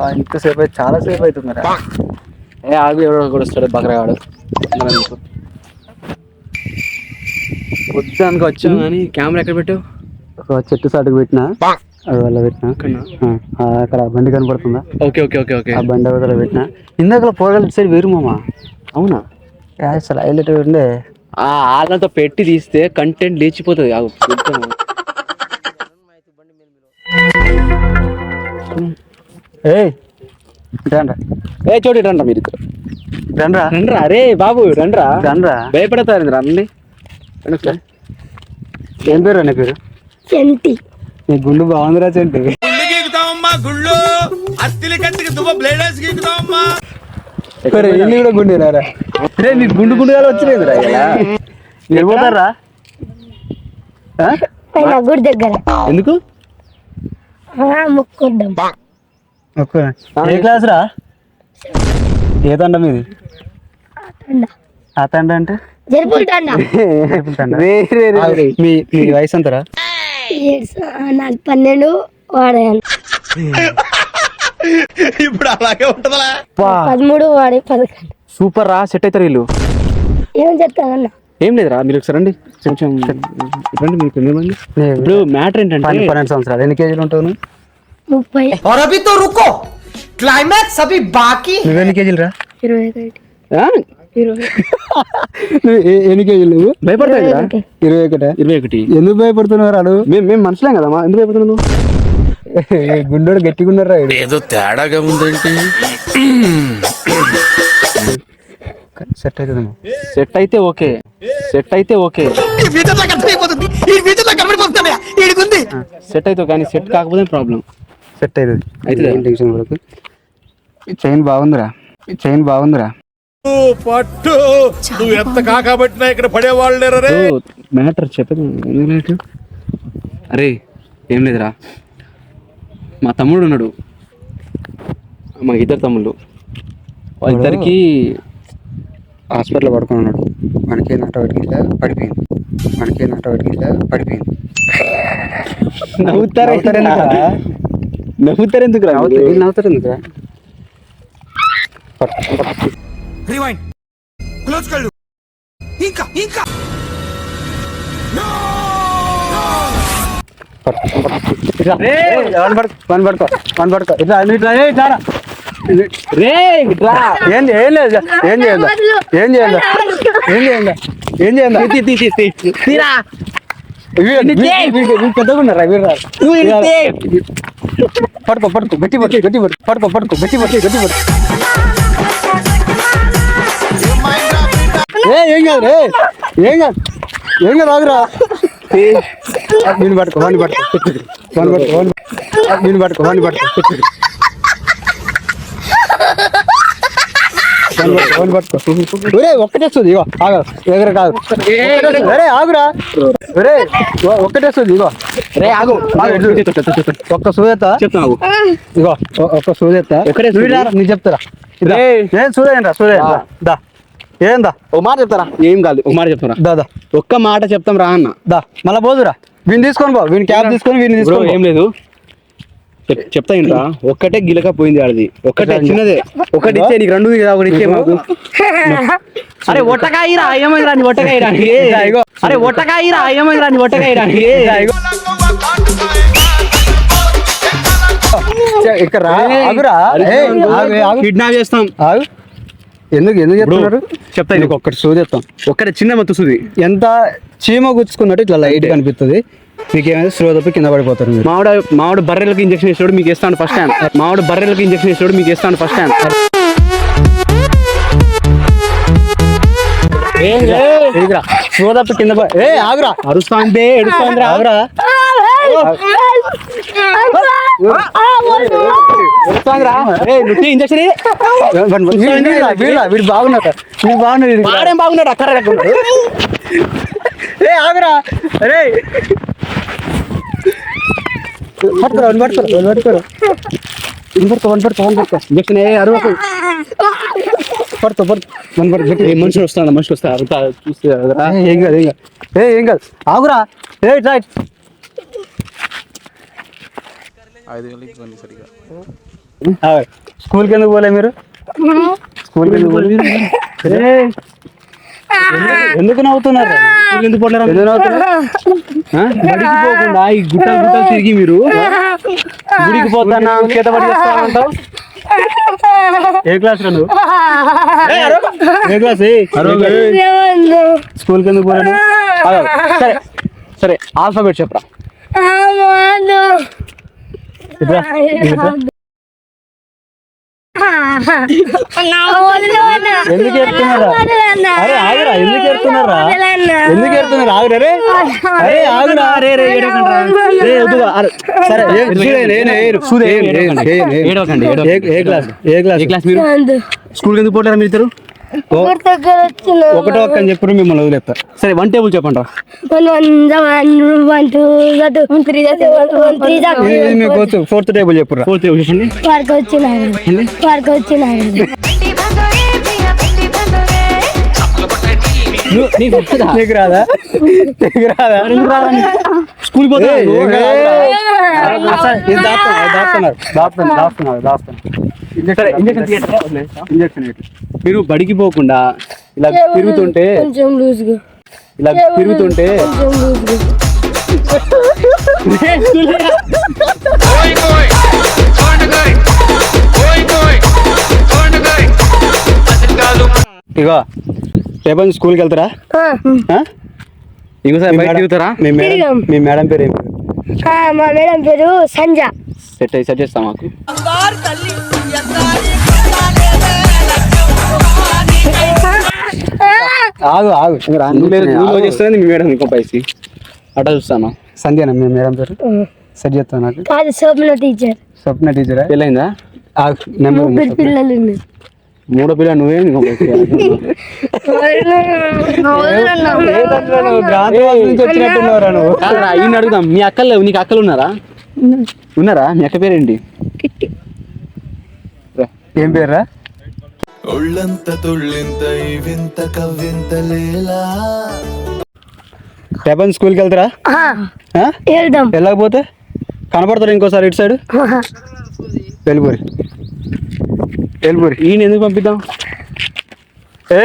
బా, ఇంతసేపు అయితే చాలా సేపు అవుతుందిరా. ఏ ఆగు ఎవడో కూడా వస్తాడు బకరగాడు. మనం ఎందుకు? వద్దు అనుకో వచ్చాం కానీ కెమెరా ఎక్కడ పెట్టావు? ఒక చెట్టు సాటుకు పెట్టినా. అది వల్ల పెట్టినా. అక్కడ బండి కనపడుతుందా? Okay okay okay okay. ఆ బండి అవతల పెట్టినా. ఇందాక పోగల సైడ్ వేరు మామ. అవునా? అసలు హైలైట్ ఉండే. ఆ ఆళ్ళతో పెట్టి తీస్తే కంటెంట్ లేచిపోతుంది. ఆగు. ఏయ్. రండ్రా. ఏ చోటి రండి మీరు రండ్రా. రండ్రా అరే బాబు రండ్రా. రండ్రా. భయపడతారు రండి. ఏం పేరు నీ పేరు? చెంటి. నీ గుండు బాగుందిరా చెంటి. ఒరే, ఇల్లు కూడా గుండేనారా రే? నీ గుండు గుండుగా వచ్చిలేదురా వెళ్ళిపోతారా ఆయన గుడి దగ్గర. ఎందుకు? ఆ, మొక్కుద్దాం. ఏ క్లాస్ రా ఏ తండ మీది తండ. ఆ తండ అంటే. మీ మీ వయసు స- నాకు పన్నెండు వాడే పదమూడు వాడే పదకొండు. సూపర్ రా సెట్ అవుతారు వీళ్ళు. ఏం చెప్తానన్న ఏం లేదురా మీరు ఒకసారి రండి. కొంచెం రండి మీకు ఇప్పుడు మ్యాటర్ ఏంటంటే పన్నెండు సంవత్సరాలు. ఎన్ని కేజీలు ఉంటావు నువ్వు ముప్పై और अभी तो रुको क्लाइमैक्स अभी बाकी है। నువ్వు ఎన్ని కేజీలు రా ఇరవై ఒకటి ఆ? ఇరవై నువ్వు ఏ- ఎన్ని కేజీలు నువ్వు భయపడతావు కదా ఒకటి. ఇరవై ఒకటే ఇరవై ఒకటి ఎందుకు భయపడుతున్నావు రాడు మేము మేము మనుషులేం కదా మా- ఎందుకు భయపడుతున్నావు గుండోడు గట్టిగా ఉన్నారా ఏదో తేడాగా ఉందేంటి సెట్ అవుతుంది సెట్ అయితే ఓకే సెట్ అయితే ఓకే ఈ ఫ్యూచర్ లో కనబడిపోతుంది ఈ ఫ్యూచర్ లో కనబడిపోతుంది ఈడికుంది సెట్ అయితే కానీ సెట్ కాకపోతే ప్రాబ్లం సెట్ అవుతుంది అవుతుందా? ఏం టెన్షన్ పడకు ఈ చైన్ బాగుందిరా. ఈ చైన్ బాగుందిరా. పట్టు! నువ్వు ఎంత కాకబట్టినా ఇక్కడ పడేవాళ్ళు లేరే మ్యాటర్ చెప్పదు? అరే ఏం లేదురా. మా తమ్ముడు ఉన్నాడు. మా ఇద్దరు తమ్ముళ్ళు. వాళ్ళిద్దరికి హాస్పిటల్ పడుకొని ఉన్నాడు. మనకే నాట గిట్లా పడిపోయింది. మనకే నాట గిట్లా పడిపోయింది. నవ్వుతారు నవ్వుతారు ఎందుకు నవ్వుతారు కళ్ళు. ఇంకా ఇంకా. ఇట్లా. వన్ పడుకో వన్ పడుకో ఇట్లా ఇట్లా ఇట్లా రా. రా. ఏం ఏం లేదు ఏం చేయాలి ఏం చేయాలి ఏం చేయాలి ఏం చేయాలి తీ, తీ, తీ, తీ. తీరా. పెద్దగా ఉన్నారా? వీరు రా. పడుకో పడుకో. గట్టి పట్టు గట్టి పట్టు పడుకో పడుకో. గట్టి పట్టు గట్టి పట్టు ఏ ఏం కాదు రే. ఏం కాదు. ఏం కాదు ఆగురా. వీని పట్టుకో వాడిని పట్టుకో. వాడిని పట్టుకో వీని పట్టుకో వాడిని పట్టుకో. ఒరే ఒక్కటేస్తుంది ఇగో ఆగు దగ్గర కాదు. ఒరే ఆగురా. ఒరే ఒ- ఒక్కటేస్తుంది ఇగో. రే ఆగు. ఒక్క సూదెత్త. చెప్తాను. ఇగో ఒక్క సూదెత్త. ఒక్కటే? నీ చెప్తారా. ఏం. సూదేయండి సూదేయండి దా. ఏందా? ఒక మాట చెప్తారా? ఏం కాదు ఒక మాట చెప్తారా? దా దా. ఒక్క మాట చెప్తాం రా అన్న. దా మళ్ళా పోదురా. వీని తీసుకొని పో వీని క్యాబ్ తీసుకొని వీని బ్రో తీసుకొని ఏం లేదు. చెప్తా ఇంట్రా ఒక్కటే గిలక పోయింది ఆడది. ఒక్కటే చిన్నదే. ఒకటి ఇచ్చే నీకు రెండు కదా ఒకటి ఇచ్చే మాకు. అరే ఒట్టకాయిరా ఏమైంది రాని ఒట్టకాయిరా ఇగో. అరే ఒట్టకాయిరా ఏమైంది రాని ఒట్టకాయిరా చే, ఇక్కడ రా. కిడ్నాప్ చేస్తాం. ఎందుకు ఎందుకు చెప్తున్నారు? చెప్తా నీకు ఒక్కటి సూదేస్తాం ఒక్కటే చిన్న మత్తు సుది ఎంత చీమ గుచ్చుకున్నట్టు ఇట్లా లైట్ కనిపిస్తుంది మీకు ఏమైనా స్లో తప్పి కింద పడిపోతారు మీరు. మామిడ మామిడి బర్రెలకు ఇంజక్షన్ వేసాడు మీకు ఇస్తాను ఫస్ట్ టైం మామిడి బర్రెలకు ఇంజక్షన్ వేసాడు మీకు ఇస్తాను ఫస్ట్ టైం ఇదిరా స్లో తప్పి కింద పడి- ఏ ఆగురా. వీడు బాగున్నాడు. వీడు బాగున్నాడు వీడు. వాడేం బాగున్నాడు? అక్కడ ఏ ఆగురా. అరే పట్టుకోరా వన్ పట్టుకోరా వన్ పట్టుకోరా వన్ పట్టుకో వన్ పట్టుకో వన్ పట్టుకో. ఇంజక్షన్ ఏ అరువకు పట్టుకో పట్టుకో. వన్ పట్టుకో ఏ మనిషి వస్తాడు మనిషి వస్తా అంతా చూస్తే అదరా. ఏ, కాదు ఏం కాదు. ఏ ఏం కాదు. ఆగురా. ఏ రైట్ స్కూల్కి ఎందుకు పోలే మీరు? స్కూల్కి ఎందుకు పోలే? ఏయ్, ఎందుకు- నవ్వుతున్నారు? ఎందుకు ఎందుకు నవ్వుతున్నారు? ఈ గుట్టలు గుట్టలు తిరిగి మీరు? గుడికి పోతానా చేత పడి చేస్తానంటావు ఏ క్లాస్ రా నువ్వు? ఏ క్లాస్? ఏ? స్కూల్కి ఎందుకు ఆగు, సరే సరే ఆల్ఫాబెట్ చెప్పరా? ఇట్రా. ఎందుకు ఎడుతున్నారా అరే ఆగురా ఎందుకు ఎడుతున్నారా ఎందుకు ఎడుతున్నారు ఆగురా రే అరే ఆగురా రే రే ఏడవకండి రా. రే వద్దుగా. అరే, సరే ఏ- క్లాస్ ఏ క్లాస్ ఏ క్లాస్ మీరు స్కూల్కి ఎందుకు పోలేరా మీరు ఇద్దరు ఒకటో ఒక్క అని చెప్పి మిమ్మల్ని వదిలేస్తా. సరే వన్ టేబుల్ చెప్పండి మీకు ఫోర్త్ టేబుల్ చెప్పురా ఫోర్త్ టేబుల్ చెప్పండి. నీకు రాదా? నీకు? రాదా స్కూల్ పోతా ఇంజక్షన్? ఇంజక్షన్. మీరు బడికి పోకుండా ఇలా తిరుగుతుంటే కొంచెం లూజ్గా. ఇలా తిరుగుతుంటే ఇగో రేపటి స్కూల్కి వెళ్తారా? ఇంకోసారి బయట తిరుగుతారా మీ మేడం. మీ మేడం పేరు ఏం పేరు మా మేడం పేరు సంజ సెట్ అయ్యి సెట్ చేస్తాం మాకు. ఆగు ఆగు నువ్వు. చేస్తుంది మీ మేడం ఇంకో పైసి. అట్లా చూస్తాను. సంధ్యనా మీ మేడం పేరు? సెట్ చేస్తాను నాకు? కాదు సోమల టీచర్ స్వప్న టీచరా పెళ్ళైందా? ఆగు, నెంబర్ ముగ్గురు స్వప్న. పిల్లలు. మూడో పిల్ల నువ్వే ఈయన అడుగుదాం. మీ అక్కలు నీకు అక్కలు ఉన్నారా? ఉన్నారా? మీ అక్క పేరేంటి? ఏం పేరురా? ఒళ్ళంత తుళ్ళింత వింత కవ్వింత లేలా. రేపటి స్కూల్కి వెళ్తారా? వెళ్దాం. వెళ్ళకపోతే? కనపడతారు ఇంకోసారి ఇటు సైడ్? వెళ్ళిపోరి. వెళ్ళిపోరి. ఈయన ఎందుకు పంపిద్దాం?